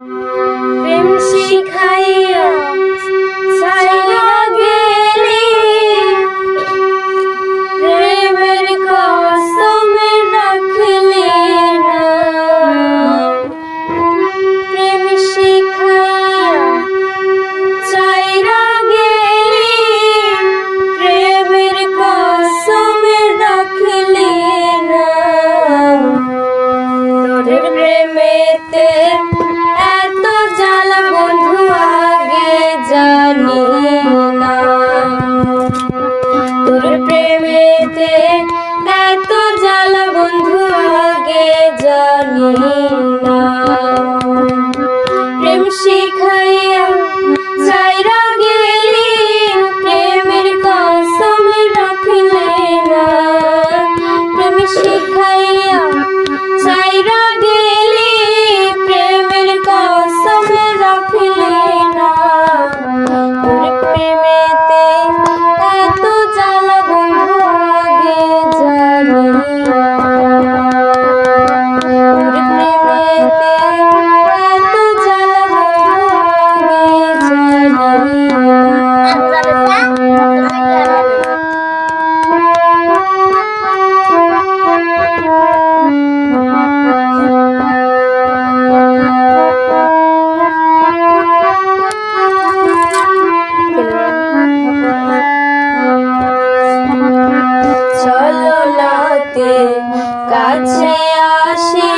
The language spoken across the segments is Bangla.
প্রেম শিখাইয়া ছাইয়া গেলি। প্রেমের কসম রাখলি না। প্রেম শিখাইয়া ছাইয়া গেলি। প্রেমের কসম রাখলি না। তোর প্রেমেতে জানি না তোর প্রেমেতে এত জ্বালা বন্ধু আগে জানি। কাছে আসে।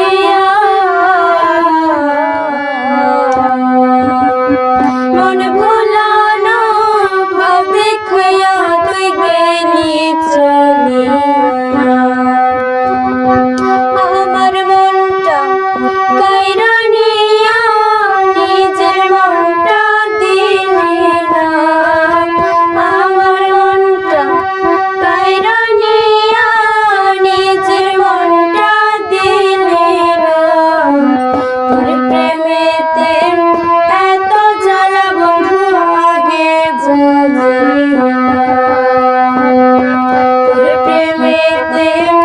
play.